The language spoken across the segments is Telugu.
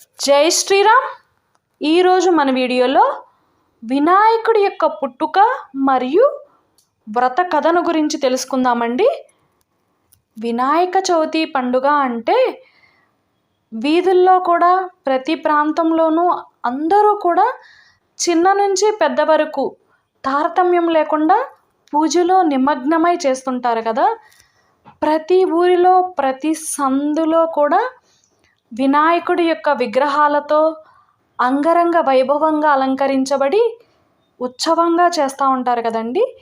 జై శ్రీరామ్. ఈరోజు మన వీడియోలో వినాయకుడి యొక్క పుట్టుక మరియు వ్రత కథను గురించి తెలుసుకుందామండి. వినాయక చవితి పండుగ అంటే వీధుల్లో కూడా ప్రతి ప్రాంతంలోనూ అందరూ కూడా చిన్న నుంచి పెద్ద వరకు తారతమ్యం లేకుండా పూజలో నిమగ్నమై చేస్తుంటారు కదా. ప్రతి ఊరిలో ప్రతి సందులో కూడా వినాయకుడి యొక్క విగ్రహాలతో అంగరంగ వైభవంగా అలంకరించబడి ఉత్సవంగా చేస్తూ ఉంటారు కదండి.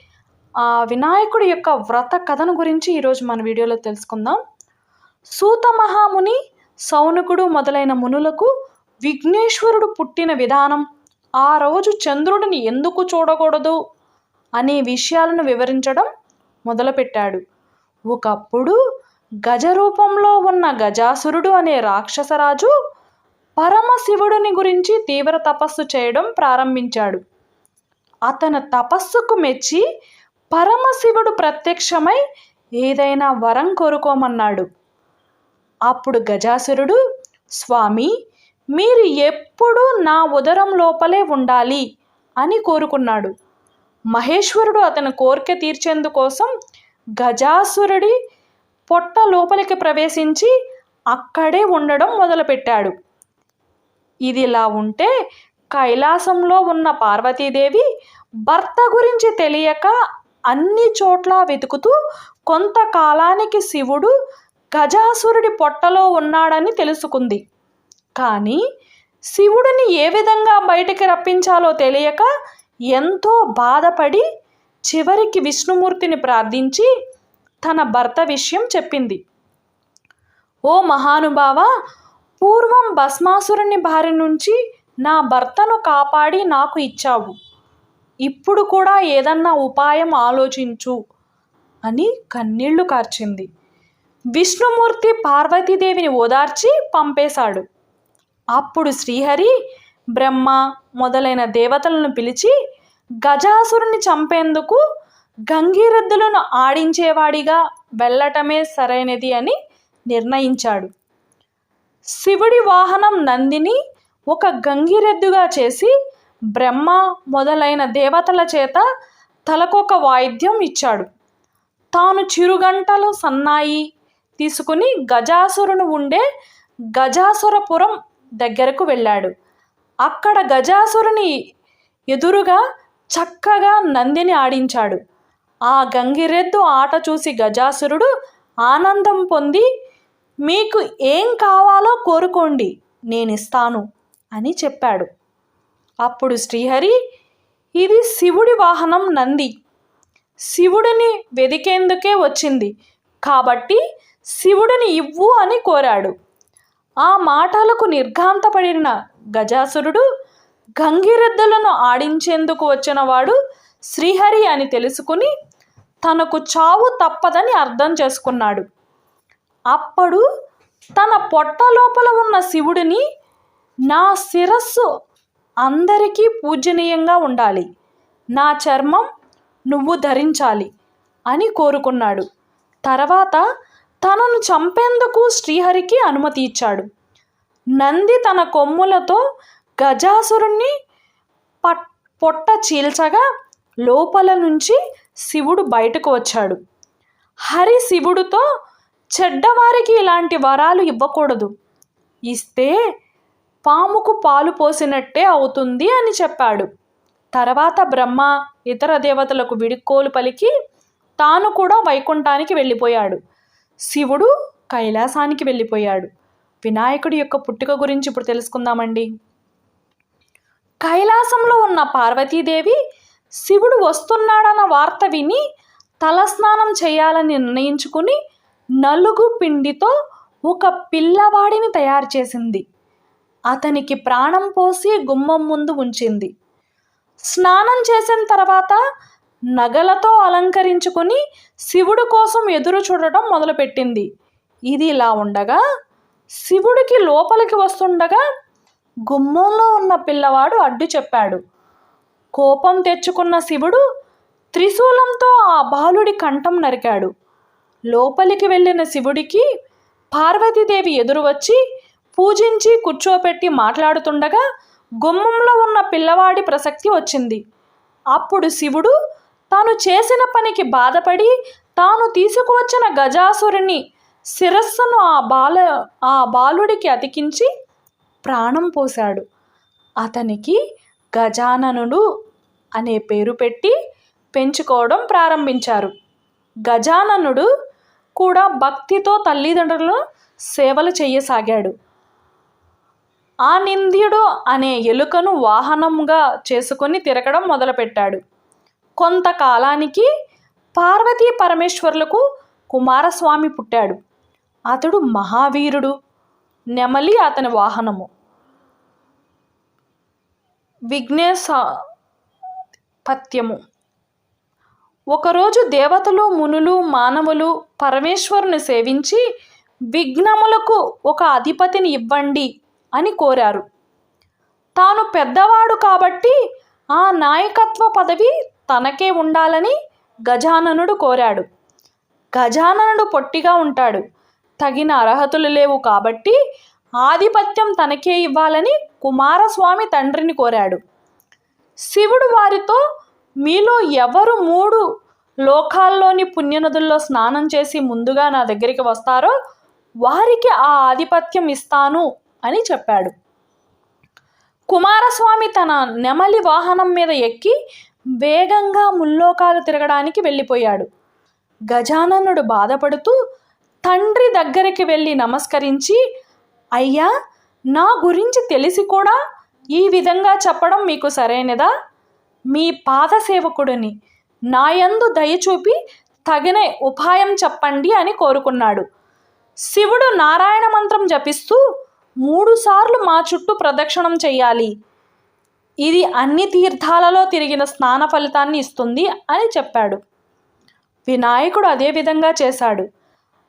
ఆ వినాయకుడి యొక్క వ్రత కథను గురించి ఈరోజు మన వీడియోలో తెలుసుకుందాం. సూత మహాముని సౌనకుడు మొదలైన మునులకు విఘ్నేశ్వరుడు పుట్టిన విధానం ఆ రోజు చంద్రుడిని ఎందుకు చూడకూడదు అనే విషయాలను వివరించడం మొదలుపెట్టాడు. ఒకప్పుడు గజరూపంలో ఉన్న గజాసురుడు అనే రాక్షసరాజు పరమశివుడిని గురించి తీవ్ర తపస్సు చేయడం ప్రారంభించాడు. అతను తపస్సుకు మెచ్చి పరమశివుడు ప్రత్యక్షమై ఏదైనా వరం కోరుకోమన్నాడు. అప్పుడు గజాసురుడు స్వామి మీరు ఎప్పుడూ నా ఉదరం లోపలే ఉండాలి అని కోరుకున్నాడు. మహేశ్వరుడు అతని కోరిక తీర్చేందుకోసం గజాసురుడి పొట్ట లోపలికి ప్రవేశించి అక్కడే ఉండడం మొదలుపెట్టాడు. ఇదిలా ఉంటే కైలాసంలో ఉన్న పార్వతీదేవి భర్త గురించి తెలియక అన్ని చోట్ల వెతుకుతూ కొంతకాలానికి శివుడు గజాసురుడి పొట్టలో ఉన్నాడని తెలుసుకుంది. కానీ శివుడిని ఏ విధంగా బయటికి రప్పించాలో తెలియక ఎంతో బాధపడి చివరికి విష్ణుమూర్తిని ప్రార్థించి తన భర్త విషయం చెప్పింది. ఓ మహానుభావ పూర్వం భస్మాసురుని బారి నుంచి నా భర్తను కాపాడి నాకు ఇచ్చావు. ఇప్పుడు కూడా ఏదన్నా ఉపాయం ఆలోచించు అని కన్నీళ్ళు కార్చింది. విష్ణుమూర్తి పార్వతీదేవిని ఓదార్చి పంపేశాడు. అప్పుడు శ్రీహరి బ్రహ్మ మొదలైన దేవతలను పిలిచి గజాసురుని చంపేందుకు గంగిరెద్దులను ఆడించేవాడిగా వెళ్ళటమే సరైనది అని నిర్ణయించాడు. శివుడి వాహనం నందిని ఒక గంగిరెద్దుగా చేసి బ్రహ్మ మొదలైన దేవతల చేత తలకొక వాయిద్యం ఇచ్చాడు. తాను చిరుగంటలు సన్నాయి తీసుకుని గజాసురును ఉండే గజాసురపురం దగ్గరకు వెళ్ళాడు. అక్కడ గజాసురుని ఎదురుగా చక్కగా నందిని ఆడించాడు. ఆ గంగిరెద్దు ఆట చూసి గజాసురుడు ఆనందం పొంది మీకు ఏం కావాలో కోరుకోండి నేను ఇస్తాను అని చెప్పాడు. అప్పుడు శ్రీహరి ఇది శివుడి వాహనం నంది. శివుడిని వెదికేందుకే వచ్చింది. కాబట్టి శివుడిని ఇవ్వు అని కోరాడు. ఆ మాటలకు నిర్ఘాంతపడిన గజాసురుడు గంగిరెద్దులను ఆడించేందుకు వచ్చినవాడు శ్రీహరి అని తెలుసుకుని తనకు చావు తప్పదని అర్థం చేసుకున్నాడు. అప్పుడు తన పొట్ట లోపల ఉన్న శివుడిని నా శిరస్సు అందరికీ పూజనీయంగా ఉండాలి. నా చర్మం నువ్వు ధరించాలి అని కోరుకున్నాడు. తర్వాత తనను చంపేందుకు శ్రీహరికి అనుమతి ఇచ్చాడు. నంది తన కొమ్ములతో గజాసురుణ్ణి పట్ పొట్ట చీల్చగా లోపల నుంచి శివుడు బయటకు వచ్చాడు. హరి శివుడితో చెడ్డవారికి ఇలాంటి వరాలు ఇవ్వకూడదు. ఇస్తే పాముకు పాలు పోసినట్టే అవుతుంది అని చెప్పాడు. తర్వాత బ్రహ్మ ఇతర దేవతలకు విడిక్కోలు పలికి తాను కూడా వైకుంఠానికి వెళ్ళిపోయాడు. శివుడు కైలాసానికి వెళ్ళిపోయాడు. వినాయకుడి యొక్క పుట్టుక గురించి ఇప్పుడు తెలుసుకుందామండి. కైలాసంలో ఉన్న పార్వతీదేవి శివుడు వస్తున్నాడన్న వార్త విని తలస్నానం చేయాలని నిర్ణయించుకుని నలుగు పిండితో ఒక పిల్లవాడిని తయారు చేసింది. అతనికి ప్రాణం పోసి గుమ్మం ముందు ఉంచింది. స్నానం చేసిన తర్వాత నగలతో అలంకరించుకుని శివుడు కోసం ఎదురు చూడటం మొదలుపెట్టింది. ఇది ఇలా ఉండగా శివుడికి లోపలికి వస్తుండగా గుమ్మంలో ఉన్న పిల్లవాడు అడ్డు చెప్పాడు. కోపం తెచ్చుకున్న శివుడు త్రిశూలంతో ఆ బాలుడి కంఠం నరికాడు. లోపలికి వెళ్ళిన శివుడికి పార్వతీదేవి ఎదురు వచ్చి పూజించి కూర్చోపెట్టి మాట్లాడుతుండగా గుమ్మంలో ఉన్న పిల్లవాడి ప్రసక్తి వచ్చింది. అప్పుడు శివుడు తాను చేసిన పనికి బాధపడి తాను తీసుకువచ్చిన గజాసురుని శిరస్సును ఆ బాల ఆ బాలుడికి అతికించి ప్రాణం పోశాడు. అతనికి గజాననుడు అనే పేరు పెట్టి పెంచుకోవడం ప్రారంభించారు. గజాననుడు కూడా భక్తితో తల్లిదండ్రులను సేవలు చేయసాగాడు. ఆ నింద్యుడు అనే ఎలుకను వాహనంగా చేసుకొని తిరగడం మొదలుపెట్టాడు. కొంతకాలానికి పార్వతీ పరమేశ్వర్లకు కుమారస్వామి పుట్టాడు. అతడు మహావీరుడు. నెమలి అతని వాహనము. విఘ్నేశ పత్యము ఒకరోజు దేవతలు మునులు మానవులు పరమేశ్వరుని సేవించి విఘ్నములకు ఒక అధిపతిని ఇవ్వండి అని కోరారు. తాను పెద్దవాడు కాబట్టి ఆ నాయకత్వ పదవి తనకే ఉండాలని గజాననుడు కోరాడు. గజాననుడు పొట్టిగా ఉంటాడు. తగిన అర్హతలు లేవు కాబట్టి ఆధిపత్యం తనకే ఇవ్వాలని కుమారస్వామి తండ్రిని కోరాడు. శివుడు వారితో మీలో ఎవరు మూడు లోకాల్లోని పుణ్యనదుల్లో స్నానం చేసి ముందుగా నా దగ్గరికి వస్తారో వారికి ఆ ఆధిపత్యం ఇస్తాను అని చెప్పాడు. కుమారస్వామి తన నెమలి వాహనం మీద ఎక్కి వేగంగా ముల్లోకాలు తిరగడానికి వెళ్ళిపోయాడు. గజాననుడు బాధపడుతూ తండ్రి దగ్గరికి వెళ్ళి నమస్కరించి అయ్యా నా గురించి తెలిసి కూడా ఈ విధంగా చెప్పడం మీకు సరైనదా? మీ పాదసేవకుడిని నాయందు దయచూపి తగిన ఉపాయం చెప్పండి అని కోరుకున్నాడు. శివుడు నారాయణ మంత్రం జపిస్తూ మూడుసార్లు మా చుట్టూ ప్రదక్షిణం చెయ్యాలి ఇది అన్ని తీర్థాలలో తిరిగిన స్నాన ఫలితాన్ని ఇస్తుంది అని చెప్పాడు. వినాయకుడు అదే విధంగా చేశాడు.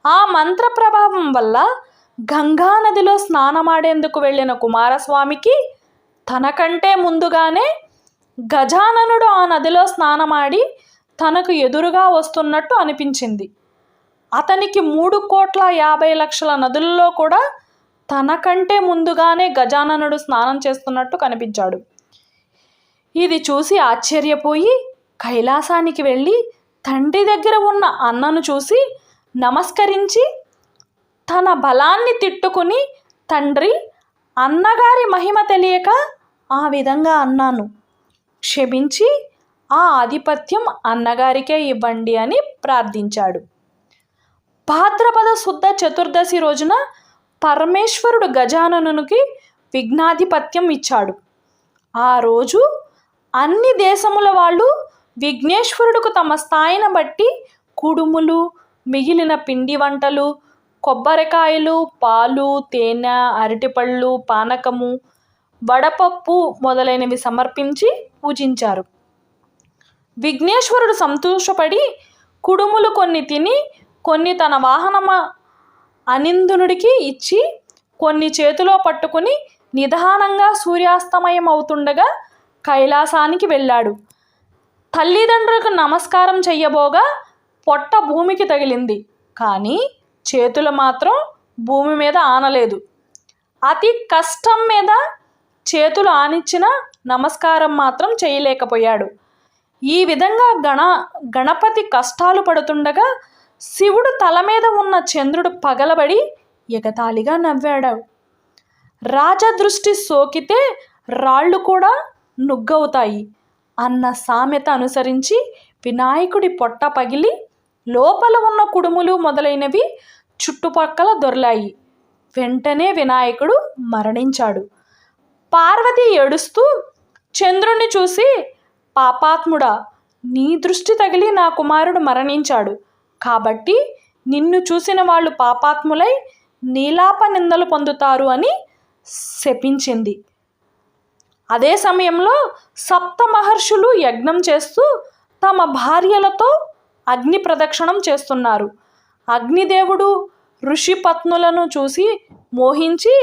ఆ మంత్ర ప్రభావం వల్ల గంగా నదిలో స్నానమాడేందుకు వెళ్ళిన కుమారస్వామికి తనకంటే ముందుగానే గజాననుడు ఆ నదిలో స్నానమాడి తనకు ఎదురుగా వస్తున్నట్టు అనిపించింది. అతనికి మూడు కోట్ల యాభై లక్షల నదుల్లో కూడా తనకంటే ముందుగానే గజాననుడు స్నానం చేస్తున్నట్టు కనిపించాడు. ఇది చూసి ఆశ్చర్యపోయి కైలాసానికి వెళ్ళి తండ్రి దగ్గర ఉన్న అన్నను చూసి నమస్కరించి తన బలాన్ని తిట్టుకుని తండ్రి అన్నగారి మహిమ తెలియక ఆ విధంగా అన్నాను. క్షమించి ఆ ఆధిపత్యం అన్నగారికే ఇవ్వండి అని ప్రార్థించాడు. భాద్రపద శుద్ధ చతుర్దశి రోజున పరమేశ్వరుడు గజాననునికి విఘ్నాధిపత్యం ఇచ్చాడు. ఆ రోజు అన్ని దేశముల వాళ్ళు విఘ్నేశ్వరుడుకు తమ స్థాయిని బట్టి కుడుములు మిగిలిన పిండి వంటలు కొబ్బరికాయలు పాలు తేనె అరటిపళ్ళు పానకము వడపప్పు మొదలైనవి సమర్పించి పూజించారు. విఘ్నేశ్వరుడు సంతోషపడి కుడుములు కొన్ని తిని కొన్ని తన వాహనమ అనిందునుడికి ఇచ్చి కొన్ని చేతిలో పట్టుకుని నిదానంగా సూర్యాస్తమయం అవుతుండగా కైలాసానికి వెళ్ళాడు. తల్లిదండ్రులకు నమస్కారం చెయ్యబోగా పొట్ట భూమికి తగిలింది. కానీ చేతులు మాత్రం భూమి మీద ఆనలేదు. అతి కష్టం మీద చేతులు ఆనిచ్చిన నమస్కారం మాత్రం చేయలేకపోయాడు. ఈ విధంగా గణ గణపతి కష్టాలు పడుతుండగా శివుడు తల మీద ఉన్న చంద్రుడు పగలబడి ఎగతాళిగా నవ్వాడు. రాజదృష్టి సోకితే రాళ్ళు కూడా నుగ్గవుతాయి అన్న సామెత అనుసరించి వినాయకుడి పొట్ట పగిలి లోపల ఉన్న కుడుములు మొదలైనవి చుట్టుపక్కల దొర్లాయి. వెంటనే వినాయకుడు మరణించాడు. పార్వతి ఏడుస్తూ చంద్రుణ్ణి చూసి పాపాత్ముడా నీ దృష్టి తగిలి నా కుమారుడు మరణించాడు. కాబట్టి నిన్ను చూసిన వాళ్ళు పాపాత్ములై నీలాప నిందలు పొందుతారు అని శపించింది. అదే సమయంలో సప్త మహర్షులు యజ్ఞం చేస్తూ తమ భార్యలతో అగ్ని ప్రదక్షిణం చేస్తున్నారు. అగ్నిదేవుడు ఋషిపత్నులను చూసి మోహించి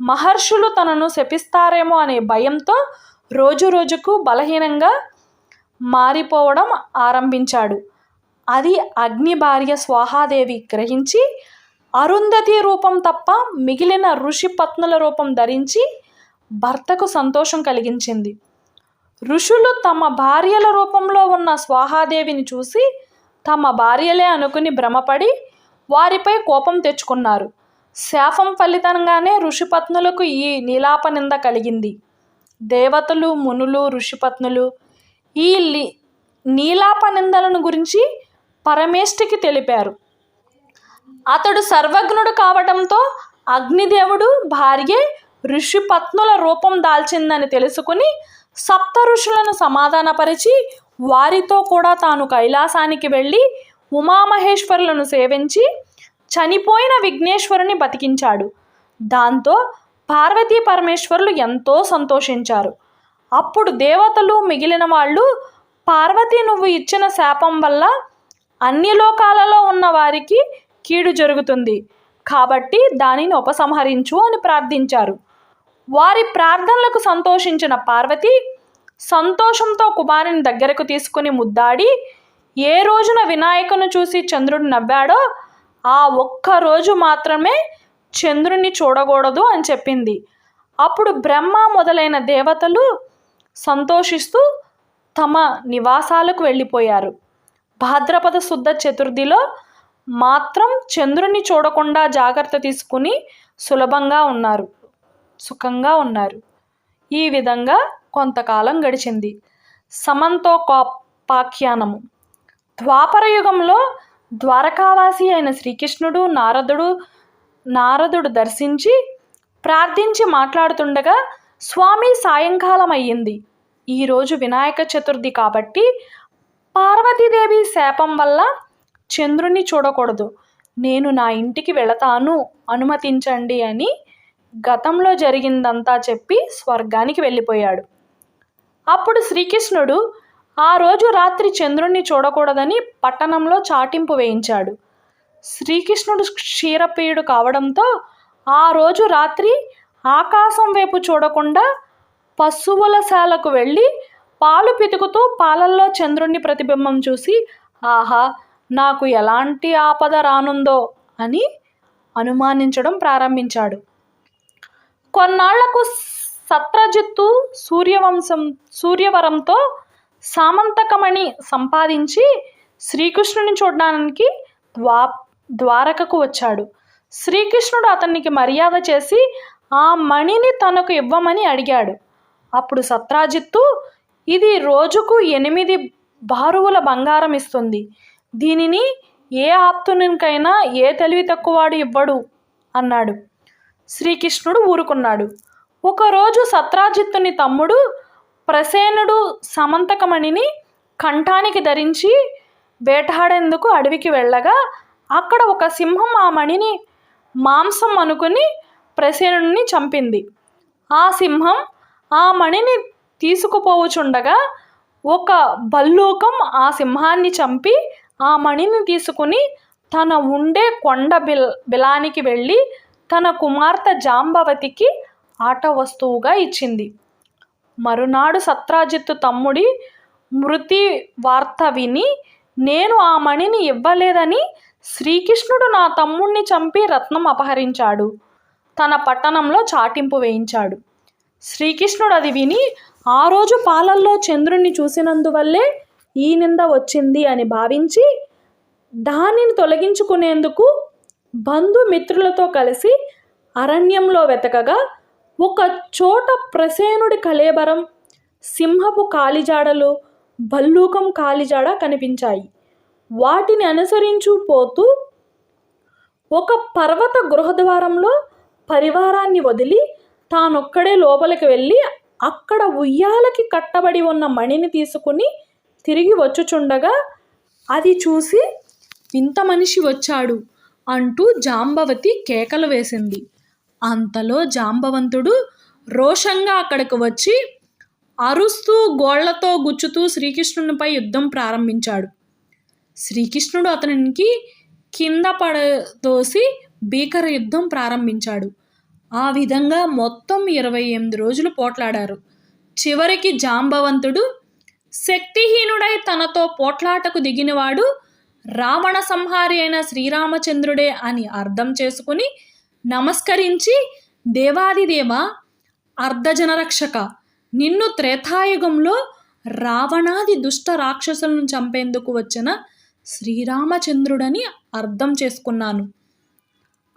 మహర్షులు తనను శపిస్తారేమో అనే భయంతో రోజు రోజుకు బలహీనంగా మారిపోవడం ఆరంభించాడు. అది అగ్ని భార్య స్వాహాదేవి గ్రహించి అరుంధతి రూపం తప్ప మిగిలిన ఋషి పత్నుల రూపం ధరించి భర్తకు సంతోషం కలిగించింది. ఋషులు తమ భార్యల రూపంలో ఉన్న స్వాహాదేవిని చూసి తమ భార్యలే అనుకుని భ్రమపడి వారిపై కోపం తెచ్చుకున్నారు. శాపం ఫలితంగానే ఋషిపత్నులకు ఈ నీలాప నింద కలిగింది. దేవతలు మునులు ఋషిపత్నులు ఈ లి నీలాప నిందలను గురించి పరమేష్టికి తెలిపారు. అతడు సర్వజ్ఞుడు కావడంతో అగ్నిదేవుడు భార్య ఋషిపత్నుల రూపం దాల్చిందని తెలుసుకుని సప్త ఋషులను సమాధానపరిచి వారితో కూడా తాను కైలాసానికి వెళ్ళి ఉమామహేశ్వరులను సేవించి చనిపోయిన విఘ్నేశ్వరుని బతికించాడు. దాంతో పార్వతీ పరమేశ్వరులు ఎంతో సంతోషించారు. అప్పుడు దేవతలు మిగిలిన వాళ్ళు పార్వతి నువ్వు ఇచ్చిన శాపం వల్ల అన్ని లోకాలలో ఉన్న వారికి కీడు జరుగుతుంది. కాబట్టి దానిని ఉపసంహరించు అని ప్రార్థించారు. వారి ప్రార్థనలకు సంతోషించిన పార్వతి సంతోషంతో కుమారుని దగ్గరకు తీసుకుని ముద్దాడి ఏ రోజున వినాయకుని చూసి చంద్రుడు నవ్వాడో ఆ ఒక్క రోజు మాత్రమే చంద్రుని చూడకూడదు అని చెప్పింది. అప్పుడు బ్రహ్మ మొదలైన దేవతలు సంతోషిస్తూ తమ నివాసాలకు వెళ్ళిపోయారు. భాద్రపద శుద్ధ చతుర్థిలో మాత్రం చంద్రుని చూడకుండా జాగ్రత్త తీసుకుని సులభంగా ఉన్నారు. సుఖంగా ఉన్నారు. ఈ విధంగా కొంతకాలం గడిచింది. సమంతోకోపాఖ్యానము ద్వాపర యుగంలో ద్వారకావాసి అయిన శ్రీకృష్ణుడు నారదుడు నారదుడు దర్శించి ప్రార్థించి మాట్లాడుతుండగా స్వామి సాయంకాలం అయ్యింది ఈరోజు వినాయక చతుర్థి కాబట్టి పార్వతీదేవి శాపం వల్ల చంద్రుని చూడకూడదు. నేను నా ఇంటికి వెళతాను అనుమతించండి అని గతంలో జరిగిందంతా చెప్పి స్వర్గానికి వెళ్ళిపోయాడు. అప్పుడు శ్రీకృష్ణుడు ఆ రోజు రాత్రి చంద్రుణ్ణి చూడకూడదని పట్టణంలో చాటింపు వేయించాడు. శ్రీకృష్ణుడు క్షీరప్రియుడు కావడంతో ఆ రోజు రాత్రి ఆకాశం వైపు చూడకుండా పశువుల శాలకు వెళ్ళి పాలు పితుకుతూ పాలల్లో చంద్రుణ్ణి ప్రతిబింబం చూసి ఆహా నాకు ఎలాంటి ఆపద రానుందో అని అనుమానించడం ప్రారంభించాడు. కొన్నాళ్ళకు సత్రజిత్తు సూర్యవంశం సూర్యవరంతో సామంతకమణి సంపాదించి శ్రీకృష్ణుని చూడడానికి ద్వా ద్వారకకు వచ్చాడు. శ్రీకృష్ణుడు అతనికి మర్యాద చేసి ఆ మణిని తనకు ఇవ్వమని అడిగాడు. అప్పుడు సత్రాజిత్తు ఇది రోజుకు ఎనిమిది బారువుల బంగారం ఇస్తుంది. దీనిని ఏ ఆప్తునికైనా ఏ తెలివి తక్కువవాడు ఇవ్వడు అన్నాడు. శ్రీకృష్ణుడు ఊరుకున్నాడు. ఒకరోజు సత్రాజిత్తుని తమ్ముడు ప్రసేనుడు సమంతకమణిని కంఠానికి ధరించి వేటాడేందుకు అడవికి వెళ్ళగా అక్కడ ఒక సింహం ఆ మణిని మాంసం అనుకుని ప్రసేనుడిని చంపింది. ఆ సింహం ఆ మణిని తీసుకుపోవుచుండగా ఒక భల్లూకం ఆ సింహాన్ని చంపి ఆ మణిని తీసుకుని తన ఉండే కొండ బిల్ బిలానికి వెళ్ళి తన కుమార్తె జాంబవతికి ఆట వస్తువుగా ఇచ్చింది. మరునాడు సత్రాజిత్తు తమ్ముడి మృతి వార్త విని నేను ఆ మణిని ఇవ్వలేదని శ్రీకృష్ణుడు నా తమ్ముణ్ణి చంపి రత్నం అపహరించాడు. తన పట్టణంలో చాటింపు వేయించాడు. శ్రీకృష్ణుడు అది విని ఆ రోజు పాలల్లో చంద్రుణ్ణి చూసినందువల్లే ఈ నింద వచ్చింది అని భావించి దానిని తొలగించుకునేందుకు బంధుమిత్రులతో కలిసి అరణ్యంలో వెతకగా ఒక చోట ప్రసేనుడి కళేబరం సింహపు కాలిజాడలు భల్లూకం కాలిజాడ కనిపించాయి. వాటిని అనుసరించు పోతూ ఒక పర్వత గృహద్వారంలో పరివారాన్ని వదిలి తానొక్కడే లోపలికి వెళ్ళి అక్కడ ఉయ్యాలకి కట్టబడి ఉన్న మణిని తీసుకుని తిరిగి వచ్చుచుండగా అది చూసి ఇంత మనిషి వచ్చాడు అంటూ జాంబవతి కేకలు వేసింది. అంతలో జాంబవంతుడు రోషంగా అక్కడికి వచ్చి అరుస్తూ గోళ్ళతో గుచ్చుతూ శ్రీకృష్ణునిపై యుద్ధం ప్రారంభించాడు. శ్రీకృష్ణుడు అతనికి కింద పడదోసి భీకర యుద్ధం ప్రారంభించాడు. ఆ విధంగా మొత్తం ఇరవై ఎనిమిది రోజులు పోట్లాడారు. చివరికి జాంబవంతుడు శక్తిహీనుడై తనతో పోట్లాటకు దిగినవాడు రావణ సంహారి అయిన శ్రీరామచంద్రుడే అని అర్థం చేసుకుని నమస్కరించి దేవాదిదేవ అర్ధజనరక్షక నిన్ను త్రేతాయుగంలో రావణాది దుష్ట రాక్షసులను చంపేందుకు వచ్చిన శ్రీరామచంద్రుడని అర్థం చేసుకున్నాను.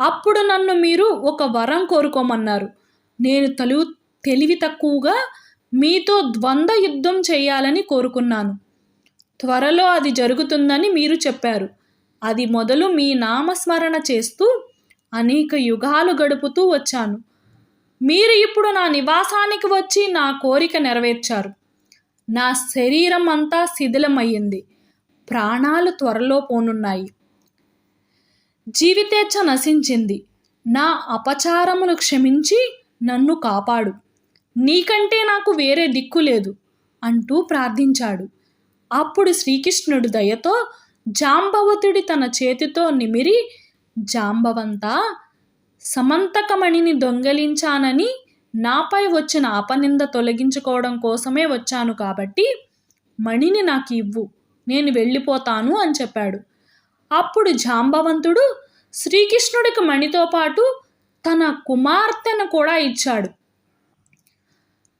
అప్పుడు నన్ను మీరు ఒక వరం కోరుకోమన్నారు. నేను తలు తెలివి తక్కువగా మీతో ద్వంద్వ యుద్ధం చేయాలని కోరుకున్నాను. త్వరలో అది జరుగుతుందని మీరు చెప్పారు. అది మొదలు మీ నామస్మరణ చేస్తూ అనేక యుగాలు గడుపుతూ వచ్చాను. మీరు ఇప్పుడు నా నివాసానికి వచ్చి నా కోరిక నెరవేర్చారు. నా శరీరం అంతా శిథిలమయ్యింది. ప్రాణాలు త్వరలో పోనున్నాయి. జీవితేచ్ఛ నశించింది. నా అపచారములు క్షమించి నన్ను కాపాడు. నీకంటే నాకు వేరే దిక్కు లేదు అంటూ ప్రార్థించాడు. అప్పుడు శ్రీకృష్ణుడు దయతో జాంబవతుడి తన చేతితో నిమిరి జాంబవంతా సమంతకమణిని దొంగిలించానని నాపై వచ్చిన అపనింద తొలగించుకోవడం కోసమే వచ్చాను కాబట్టి మణిని నాకు ఇవ్వు నేను వెళ్ళిపోతాను అని చెప్పాడు. అప్పుడు జాంబవంతుడు శ్రీకృష్ణుడికి మణితో పాటు తన కుమార్తెను కూడా ఇచ్చాడు.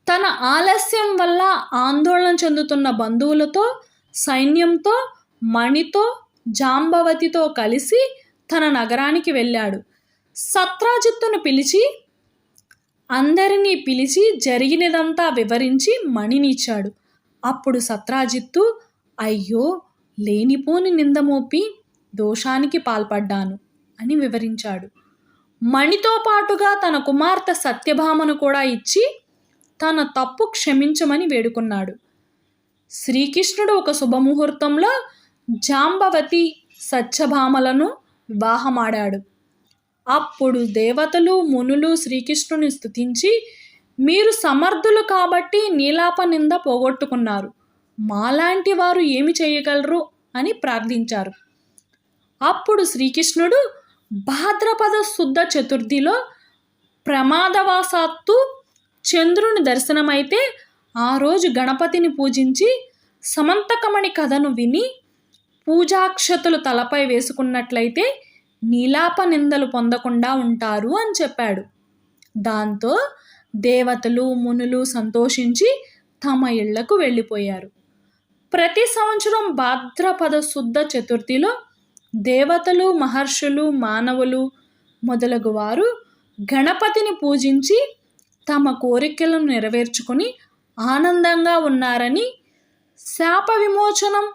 తన ఆలస్యం వల్ల ఆందోళన చెందుతున్న బంధువులతో సైన్యంతో మణితో జాంబవతితో కలిసి తన నగరానికి వెళ్ళాడు. సత్రాజిత్తును పిలిచి అందరినీ పిలిచి జరిగినదంతా వివరించి మణినిచ్చాడు అప్పుడు సత్రాజిత్తు అయ్యో లేనిపోని నిందమోపి దోషానికి పాల్పడ్డాను అని వివరించాడు. మణితో పాటుగా తన కుమార్తె సత్యభామను కూడా ఇచ్చి తన తప్పు క్షమించమని వేడుకున్నాడు. శ్రీకృష్ణుడు ఒక శుభముహూర్తంలో జాంబవతి సత్యభామలను వివాహమాడాడు. అప్పుడు దేవతలు మునులు శ్రీకృష్ణుని స్థుతించి మీరు సమర్థులు కాబట్టి నీలాప నింద పోగొట్టుకున్నారు. మాలాంటి వారు ఏమి చేయగలరు? అని ప్రార్థించారు. అప్పుడు శ్రీకృష్ణుడు భాద్రపద శుద్ధ చతుర్థిలో ప్రమాదవశాత్తు చంద్రుని దర్శనమైతే ఆ రోజు గణపతిని పూజించి సమంతకమణి కథను విని పూజాక్షతలు తలపై వేసుకున్నట్లయితే నీలాప నిందలు పొందకుండా ఉంటారు అని చెప్పాడు. దాంతో దేవతలు మునులు సంతోషించి తమ ఇళ్ళకు వెళ్ళిపోయారు. ప్రతి సంవత్సరం భాద్రపద శుద్ధ చతుర్థిలో దేవతలు మహర్షులు మానవులు మొదలగు వారు గణపతిని పూజించి తమ కోరికలను నెరవేర్చుకొని ఆనందంగా ఉన్నారని శాప విమోచనం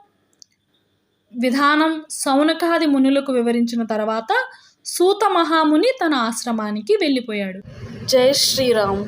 విధానం సౌనకాది మునులకు వివరించిన తర్వాత సూత మహాముని తన ఆశ్రమానికి వెళ్ళిపోయాడు. జై శ్రీరామ్.